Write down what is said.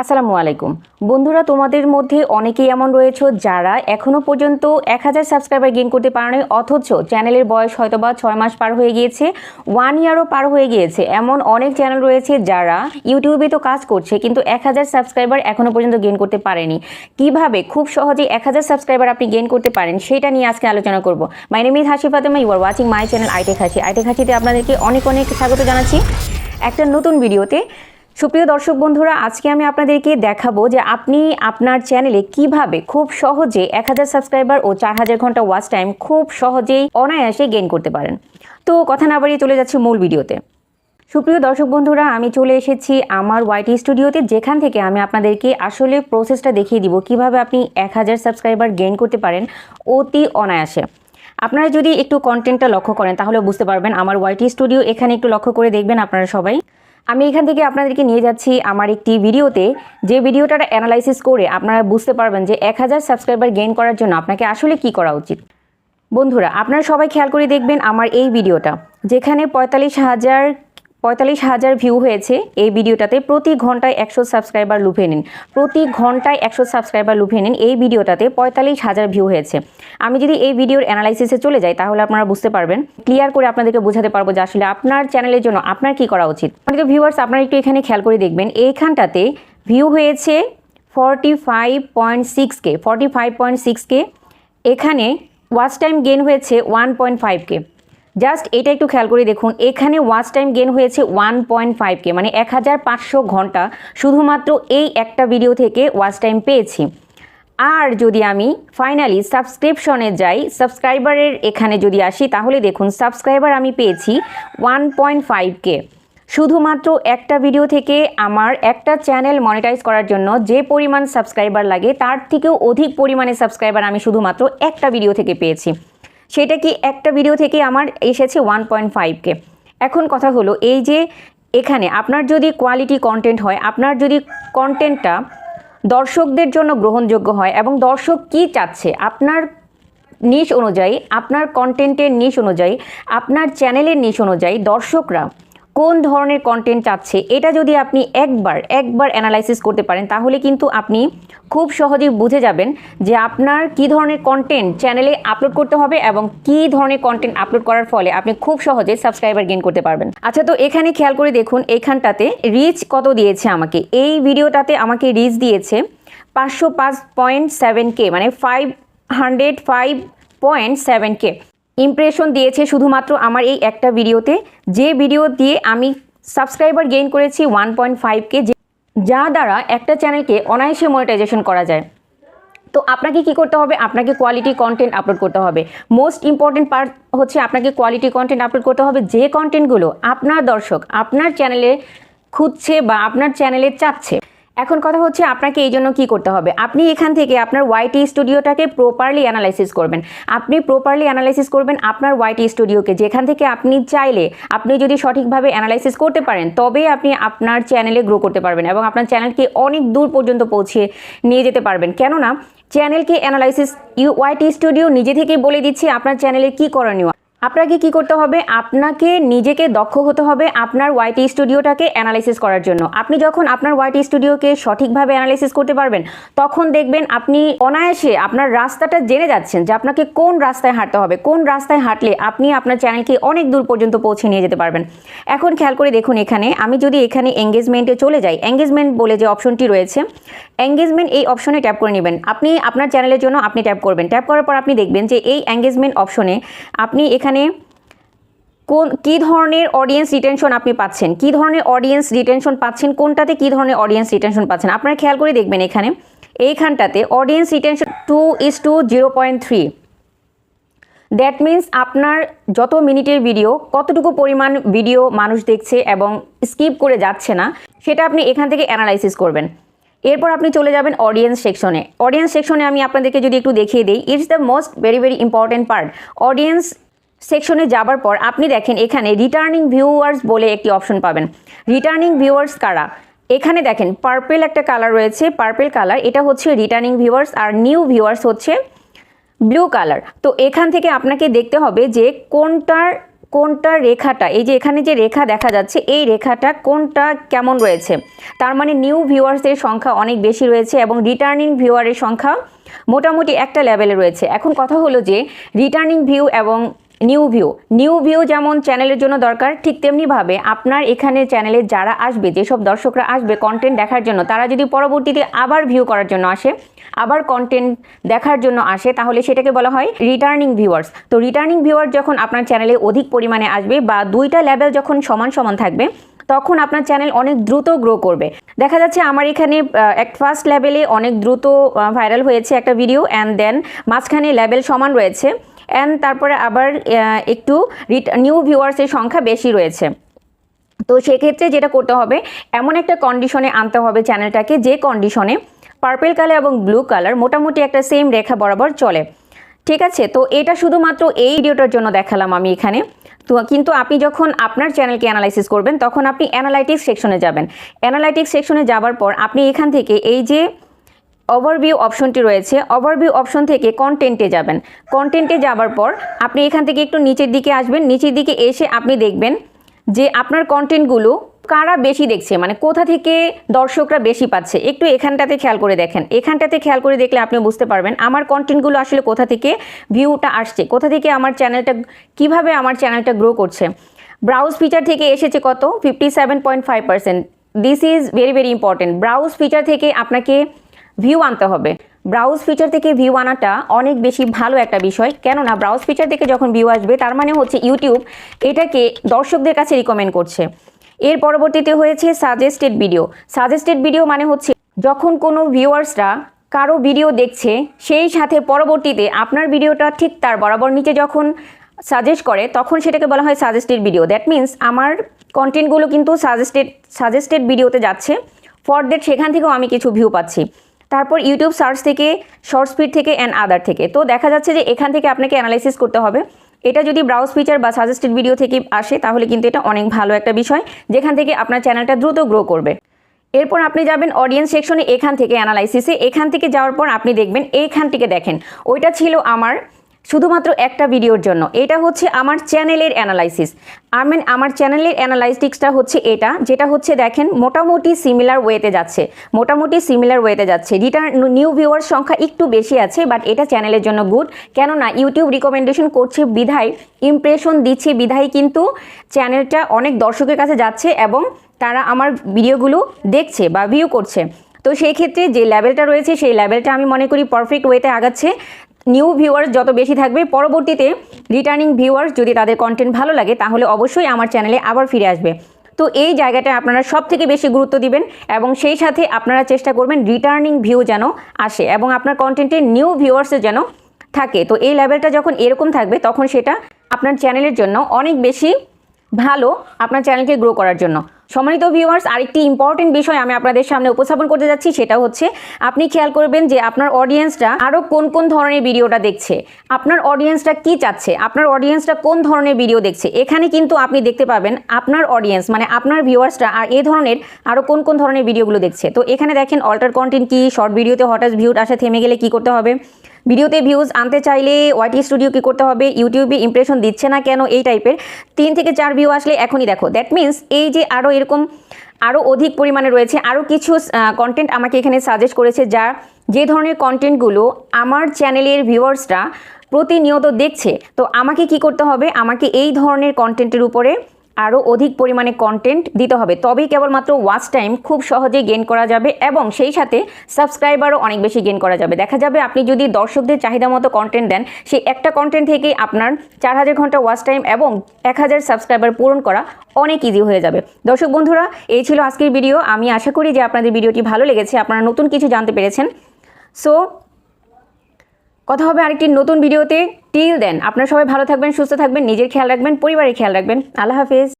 আসসালামু আলাইকুম। বন্ধুরা, তোমাদের মধ্যে অনেকেই এমন রয়েছে যারা এখনও পর্যন্ত এক হাজার সাবস্ক্রাইবার গেইন করতে পারেনি, অথচ চ্যানেলের বয়স হয়তো বা ছয় মাস পার হয়ে গিয়েছে ওয়ান ইয়ারও পার হয়ে গিয়েছে। এমন অনেক চ্যানেল রয়েছে যারা ইউটিউবে তো কাজ করছে, কিন্তু এক হাজার সাবস্ক্রাইবার এখনও পর্যন্ত গেইন করতে পারেনি। কীভাবে, খুব সহজে এক হাজার সাবস্ক্রাইবার আপনি গেইন করতে পারেন, সেটা নিয়ে আজকে আলোচনা করব। My name is Hasi Fatema you are watching my channel iTech Hasi iTech হাসিতে আপনাদেরকে অনেক অনেক স্বাগত জানাচ্ছি। একটা নতুন ভিডিওতে সুপ্রিয় দর্শক বন্ধুরা, আজকে আমি আপনাদেরকে দেখাবো যে আপনি আপনার চ্যানেলে কীভাবে খুব সহজে এক হাজার সাবস্ক্রাইবার ও চার হাজার ঘণ্টা ওয়াচ টাইম খুব সহজেই অনায়াসে গেইন করতে পারেন। তো কথা না বাড়িয়ে চলে যাচ্ছি মূল ভিডিওতে। সুপ্রিয় দর্শক বন্ধুরা, আমি চলে এসেছি আমার ওয়াইটি স্টুডিওতে যেখান থেকে আমি আপনাদেরকে আসলে প্রসেসটা দেখিয়ে দিব, কীভাবে আপনি এক হাজার সাবস্ক্রাইবার গেইন করতে পারেন অতি অনায়াসে। আপনারা যদি একটু কন্টেন্টটা লক্ষ্য করেন, তাহলে বুঝতে পারবেন আমার ওয়াইটি স্টুডিও এখানে একটু লক্ষ্য করে দেখবেন আপনারা সবাই। আমি এখান থেকে আপনাদেরকে নিয়ে যাচ্ছি আমার একটি ভিডিওতে। যে ভিডিওটার অ্যানালাইসিস করে আপনারা বুঝতে পারবেন যে এক হাজার সাবস্ক্রাইবার গেইন করার জন্য আপনাকে আসলে কি করা উচিত। বন্ধুরা, আপনারা সবাই খেয়াল করে দেখবেন আমার এই ভিডিওটা, যেখানে পঁয়তাল্লিশ হাজার পঁয়তাল্লিশ হাজার ভিউ হয়েছে। এই ভিডিওটাতে প্রতি ঘন্টায় একশো সাবস্ক্রাইবার লুফে নিন। প্রতি ঘন্টায় একশো সাবস্ক্রাইবার লুফে নিন। এই ভিডিওটাতে পঁয়তাল্লিশ হাজার ভিউ হয়েছে। আমি যদি এই ভিডিওর অ্যানালাইসিসে চলে যাই, তাহলে আপনারা বুঝতে পারবেন ক্লিয়ার করে আপনাদেরকে বোঝাতে পারব যে আসলে আপনার চ্যানেলের জন্য আপনার কি করা উচিত। তো ভিউয়ার্স আপনারা একটু এখানে খেয়াল করে দেখবেন, এইখানটাতে ভিউ হয়েছে forty five point six K forty five point six K এখানে ওয়াচ টাইম গেন হয়েছে one point five K just এটা একটু খেয়াল করে দেখুন, এখানে ওয়াচ টাইম গেন হয়েছে ওয়ান পয়েন্ট ফাইভ কে মানে এক হাজার পাঁচশো ঘণ্টা শুধুমাত্র এই একটা ভিডিও থেকে ওয়াচ টাইম পেয়েছি। আর যদি আমি ফাইনালি সাবস্ক্রিপশনে যাই সাবস্ক্রাইবারের এখানে যদি আসি, তাহলে দেখুন সাবস্ক্রাইবার আমি পেয়েছি ওয়ান পয়েন্ট ফাইভ কে। শুধুমাত্র একটা ভিডিও থেকে আমার একটা চ্যানেল মনিটাইজ করার জন্য যে পরিমাণ সাবস্ক্রাইবার লাগে, তার থেকেও অধিক পরিমাণে সাবস্ক্রাইবার আমি শুধুমাত্র একটা ভিডিও থেকে পেয়েছি। সেটা কি একটা ভিডিও থেকে আমার এসেছে ওয়ান পয়েন্ট ফাইভকে এখন কথা হলো, এই যে এখানে আপনার যদি কোয়ালিটি কন্টেন্ট হয়, আপনার যদি কন্টেন্টটা দর্শকদের জন্য গ্রহণযোগ্য হয় এবং দর্শক কি চাচ্ছে, আপনার নিশ অনুযায়ী, আপনার কন্টেন্টের নিশ অনুযায়ী, আপনার চ্যানেলের নিশ অনুযায়ী দর্শকরা কোন ধরনের কন্টেন্ট চাচ্ছে? এটা যদি আপনি একবার একবার অ্যানালাইসিস করতে পারেন, তাহলে কিন্তু আপনি খুব সহজেই বুঝে যাবেন যে আপনার কি ধরনের কন্টেন্ট চ্যানেলে আপলোড করতে হবে এবং কি ধরনের কন্টেন্ট আপলোড করার ফলে আপনি খুব সহজে সাবস্ক্রাইবার গেইন করতে পারবেন। আচ্ছা তো এখানে খেয়াল করে দেখুন, এখানটাতে রিচ কত দিয়েছে আমাকে? এই ভিডিওটাতে আমাকে রিচ দিয়েছে পাঁচশো পাঁচ পয়েন্ট সেভেন কে মানে five hundred five point seven K impression দিয়েছে শুধুমাত্র আমার এই একটা ভিডিওতে। যে ভিডিও দিয়ে আমি সাবস্ক্রাইবার গেইন করেছি ওয়ান পয়েন্ট ফাইভকে যে যা দ্বারা একটা চ্যানেলকে অনায়াসে মনিটাইজেশন করা যায়। তো আপনাকে কি করতে হবে? আপনাকে কোয়ালিটি কন্টেন্ট আপলোড করতে হবে। মোস্ট ইম্পর্টেন্ট পার্ট হচ্ছে আপনাকে কোয়ালিটি কন্টেন্ট আপলোড করতে হবে। যে কন্টেন্টগুলো আপনার দর্শক আপনার চ্যানেলে খুঁজছে বা আপনার চ্যানেলে চাচ্ছে এখন কথা হচ্ছে আপনাকে এই জন্য কী করতে হবে? আপনি এখান থেকে আপনার ওয়াইটি স্টুডিওটাকে প্রপারলি অ্যানালাইসিস করবেন। আপনি প্রপারলি অ্যানালাইসিস করবেন আপনার ওয়াইটি স্টুডিওকে যেখান থেকে আপনি চাইলে আপনি যদি সঠিকভাবে অ্যানালাইসিস করতে পারেন, তবে আপনি আপনার চ্যানেলে গ্রো করতে পারবেন এবং আপনার চ্যানেলকে অনেক দূর পর্যন্ত পৌঁছে নিয়ে যেতে পারবেন। কেননা চ্যানেলকে অ্যানালাইসিস ইউ ওয়াইটি স্টুডিও নিজে থেকেই বলে দিচ্ছে আপনার চ্যানেলে কী করণীয়? আপনাকে কি করতে হবে? আপনাকে নিজেকে দক্ষ হতে হবে আপনার ওয়াইটি স্টুডিওটাকে অ্যানালাইসিস করার জন্য। আপনি যখন আপনার ওয়াইটি স্টুডিওকে সঠিকভাবে অ্যানালাইসিস করতে পারবেন, তখন দেখবেন আপনি অনায়াসে আপনার রাস্তাটা জেনে যাচ্ছেন যে আপনাকে কোন রাস্তায় হাঁটতে হবে। কোন রাস্তায় হাঁটলে আপনি আপনার চ্যানেলকে অনেক দূর পর্যন্ত পৌঁছে নিয়ে যেতে পারবেন। এখন খেয়াল করে দেখুন এখানে, আমি যদি এখানে এঙ্গেজমেন্টে চলে যাই এঙ্গেজমেন্ট বলে যে অপশনটি রয়েছে এঙ্গেজমেন্ট এই অপশনে ট্যাপ করে নেবেন। আপনি আপনার চ্যানেলের জন্য আপনি ট্যাপ করবেন। ট্যাপ করার পর আপনি দেখবেন যে এই এঙ্গেজমেন্ট অপশনে আপনি এখানে কোন, কী ধরনের অডিয়েন্স রিটেনশন আপনি পাচ্ছেন? কী ধরনের অডিয়েন্স রিটেনশন পাচ্ছেন? কোনটাতে কী ধরনের অডিয়েন্স রিটেনশন পাচ্ছেন? আপনারা খেয়াল করে দেখবেন এখানে, এইখানটাতে audience retention two is two zero point three that means আপনার যত মিনিটের ভিডিও কতটুকু পরিমাণ ভিডিও মানুষ দেখছে এবং স্কিপ করে যাচ্ছে না, সেটা আপনি এখান থেকে অ্যানালাইসিস করবেন। এরপর আপনি চলে যাবেন অডিয়েন্স সেকশনে অডিয়েন্স সেকশনে আমি আপনাদেরকে যদি একটু দেখিয়ে দিই it's the most very very important part audience সেকশনে যাবার পর আপনি দেখেন এখানে রিটার্নিং ভিউয়ার্স বলে একটি অপশন পাবেন। রিটার্নিং ভিউয়ার্স কারা? এখানে দেখেন পার্পেল একটা কালার রয়েছে পার্পেল কালার এটা হচ্ছে রিটার্নিং ভিউয়ার্স আর নিউ ভিউয়ার্স হচ্ছে ব্লু কালার তো এখান থেকে আপনাকে দেখতে হবে যে কোনটার, কোনটা রেখাটা, এই যে এখানে যে রেখা দেখা যাচ্ছে, এই রেখাটা কোনটা কেমন রয়েছে? তার মানে নিউ ভিউয়ার্সের সংখ্যা অনেক বেশি রয়েছে এবং রিটার্নিং ভিউয়ারের সংখ্যা মোটামুটি একটা লেভেলে রয়েছে। এখন কথা হলো যে রিটার্নিং ভিউ এবং নিউ ভিউ। নিউ ভিউ যেমন চ্যানেলের জন্য দরকার, ঠিক তেমনিভাবে আপনার এখানে চ্যানেলে যারা আসবে, যেসব দর্শকরা আসবে কন্টেন্ট দেখার জন্য, তারা যদি পরবর্তীতে আবার ভিউ করার জন্য আসে, আবার কন্টেন্ট দেখার জন্য আসে, তাহলে সেটাকে বলা হয় রিটার্নিং ভিউয়ার্স তো রিটার্নিং ভিউয়ার যখন আপনার চ্যানেলে অধিক পরিমাণে আসবে বা দুইটা লেভেল যখন সমান সমান থাকবে, তখন আপনার চ্যানেল অনেক দ্রুত গ্রো করবে। দেখা যাচ্ছে আমার এখানে এক ফার্স্ট লেভেলে অনেক দ্রুত ভাইরাল হয়েছে একটা ভিডিও অ্যান্ড দেন মাঝখানে লেভেল সমান রয়েছে। অ্যান্ড তারপরে আবার একটু নিউ ভিউয়ার্সের সংখ্যা বেশি রয়েছে। তো সেক্ষেত্রে যেটা করতে হবে, এমন একটা কন্ডিশনে আনতে হবে চ্যানেলটাকে যে কন্ডিশনে পার্পেল কালার এবং ব্লু কালার মোটামুটি একটা সেম রেখা বরাবর চলে। ঠিক আছে? তো এটা শুধুমাত্র এই ভিডিওটার জন্য দেখালাম আমি এখানে। তো কিন্তু আপনি যখন আপনার চ্যানেলকে অ্যানালাইসিস করবেন, তখন আপনি অ্যানালাইটিক্স সেকশনে যাবেন। অ্যানালাইটিক্স সেকশনে যাবার পর আপনি এখান থেকে এই যে ওভারভিউ অপশনটি রয়েছে। ওভারভিউ অপশন থেকে কন্টেন্টে যাবেন। কন্টেন্টে যাবার পর আপনি এখান থেকে একটু নিচের দিকে আসবেন। নিচের দিকে এসে আপনি দেখবেন যে আপনার কন্টেন্টগুলো কারা বেশি দেখছে? মানে কোথা থেকে দর্শকরা বেশি পাচ্ছে? একটু এখানটাতে খেয়াল করে দেখেন। এখানটাতে খেয়াল করে দেখলে আপনি বুঝতে পারবেন আমার কন্টেন্টগুলো আসলে কোথা থেকে ভিউটা আসছে? কোথা থেকে আমার চ্যানেলটা কীভাবে আমার চ্যানেলটা গ্রো করছে? ব্রাউজ ফিচার থেকে এসেছে কত? Fifty seven point five percent this is very very important browse feature থেকে আপনাকে ভিউ আনতে হবে। ব্রাউজ ফিচার থেকে ভিউ আনাটা অনেক বেশি ভালো একটা বিষয়। কেননা ব্রাউজ ফিচার থেকে যখন ভিউ আসবে, তার মানে হচ্ছে ইউটিউব এটাকে দর্শকদের কাছে রিকমেন্ড করছে। এর পরবর্তীতে হয়েছে সাজেস্টেড ভিডিও সাজেস্টেড ভিডিও মানে হচ্ছে যখন কোনো ভিউয়ার্সরা কারও ভিডিও দেখছে, সেই সাথে পরবর্তীতে আপনার ভিডিওটা ঠিক তার বরাবর নিচে যখন সাজেস্ট করে, তখন সেটাকে বলা হয় সাজেস্টেড ভিডিও দ্যাট মিন্স আমার কন্টেন্টগুলো কিন্তু সাজেস্টেড সাজেস্টেড ভিডিওতে যাচ্ছে। ফর দ্যাট সেখান থেকেও আমি কিছু ভিউ পাচ্ছি। তারপর ইউটিউব সার্চ থেকে শর্ট স্পিড থেকে অ্যান্ড আদার থেকে। তো দেখা যাচ্ছে যে এখান থেকে আপনাকে অ্যানালাইসিস করতে হবে। এটা যদি ব্রাউজ ফিচার বা সাজেস্টেড ভিডিও থেকে আসে, তাহলে কিন্তু এটা অনেক ভালো একটা বিষয়, যেখান থেকে আপনার চ্যানেলটা দ্রুত গ্রো করবে। এরপর আপনি যাবেন অডিয়েন্স সেকশনে এখান থেকে অ্যানালাইসিসে এখান থেকে যাওয়ার পর আপনি দেখবেন, এইখান থেকে দেখেন, ওইটা ছিল আমার শুধুমাত্র একটা ভিডিওর জন্য। এটা হচ্ছে আমার চ্যানেলের অ্যানালাইসিস। আই মিন আমার চ্যানেলের অ্যানালাইটিক্সটা হচ্ছে এটা, যেটা হচ্ছে দেখেন মোটামুটি সিমিলার ওয়েতে যাচ্ছে। মোটামুটি সিমিলার ওয়েতে যাচ্ছে। রিটার্ন নিউ ভিউয়ার সংখ্যা একটু বেশি আছে বাট এটা চ্যানেলের জন্য গুড কেননা ইউটিউব রিকমেন্ডেশন করছে বিধায় ইমপ্রেশন দিচ্ছে বিধায় কিন্তু চ্যানেলটা অনেক দর্শকের কাছে যাচ্ছে এবং তারা আমার ভিডিওগুলো দেখছে বা ভিউ করছে। তো সেই ক্ষেত্রে যে লেভেলটা রয়েছে, সেই লেভেলটা আমি মনে করি পারফেক্ট ওয়েতে আগাচ্ছে। নিউ ভিউয়ার্স যত বেশি থাকবে, পরবর্তীতে রিটার্নিং ভিউয়ার্স যদি তাদের কন্টেন্ট ভালো লাগে, তাহলে অবশ্যই আমার চ্যানেলে আবার ফিরে আসবে। তো এই জায়গাটা আপনারা সব থেকে বেশি গুরুত্ব দিবেন এবং সেই সাথে আপনারা চেষ্টা করবেন রিটার্নিং ভিউ যেন আসে এবং আপনার কন্টেন্টে নিউ ভিউয়ার্সে যেন থাকে। তো এই লেভেলটা যখন এরকম থাকবে, তখন সেটা আপনার চ্যানেলের জন্য অনেক বেশি ভালো আপনার চ্যানেলকে গ্রো করার জন্য। সম্মানিত ভিউয়ার্স আরেকটি ইম্পর্টেন্ট বিষয় আমি আপনাদের সামনে উপস্থাপন করতে যাচ্ছি, সেটা হচ্ছে আপনি খেয়াল করবেন যে আপনার অডিয়েন্সটা আরও কোন কোন ধরনের ভিডিওটা দেখছে। আপনার অডিয়েন্সটা কি চাচ্ছে? আপনার অডিয়েন্সটা কোন ধরনের ভিডিও দেখছে? এখানে কিন্তু আপনি দেখতে পাবেন আপনার অডিয়েন্স মানে আপনার ভিউয়ার্সটা আর এ ধরনের আরও কোন কোন ধরনের ভিডিওগুলো দেখছে। তো এখানে দেখেন অল্টার কন্টেন্ট কি শর্ট ভিডিওতে হঠাৎ ভিউট আসে, থেমে গেলে কি করতে হবে? ভিডিওতে ভিউজ আনতে চাইলে ওয়াইটি স্টুডিও কী করতে হবে? ইউটিউবে ইমপ্রেশন দিচ্ছে না কেন? এই টাইপের তিন থেকে চার ভিউ আসলে এখনই দেখো। দ্যাট মিন্স এই যে আরও এরকম আরও অধিক পরিমাণে রয়েছে আরও কিছু কন্টেন্ট আমাকে এখানে সাজেস্ট করেছে যা যে ধরনের কন্টেন্টগুলো আমার চ্যানেলের ভিউয়ার্সরা প্রতিনিয়ত দেখছে, তো আমাকে কি করতে হবে? আমাকে এই ধরনের কন্টেন্টের উপরে আরও অধিক পরিমাণে কন্টেন্ট দিতে হবে। তবেই কেবলমাত্র ওয়াচ টাইম খুব সহজে গেন করা যাবে এবং সেই সাথে সাবস্ক্রাইবারও অনেক বেশি গেন করা যাবে। দেখা যাবে আপনি যদি দর্শকদের চাহিদা মতো কন্টেন্ট দেন, সেই একটা কন্টেন্ট থেকেই আপনার চার হাজার ঘণ্টা ওয়াচ টাইম এবং এক হাজার সাবস্ক্রাইবার পূরণ করা অনেক ইজি হয়ে যাবে। দর্শক বন্ধুরা, এই ছিল আজকের ভিডিও আমি আশা করি যে আপনাদের ভিডিওটি ভালো লেগেছে। আপনারা নতুন কিছু জানতে পেরেছেন। সো কথা হবে আরেকটি নতুন ভিডিওতে। টিল দেন আপনারা সবাই ভালো থাকবেন, সুস্থ থাকবেন, নিজের খেয়াল রাখবেন, পরিবারের খেয়াল রাখবেন। আল্লাহ হাফেজ।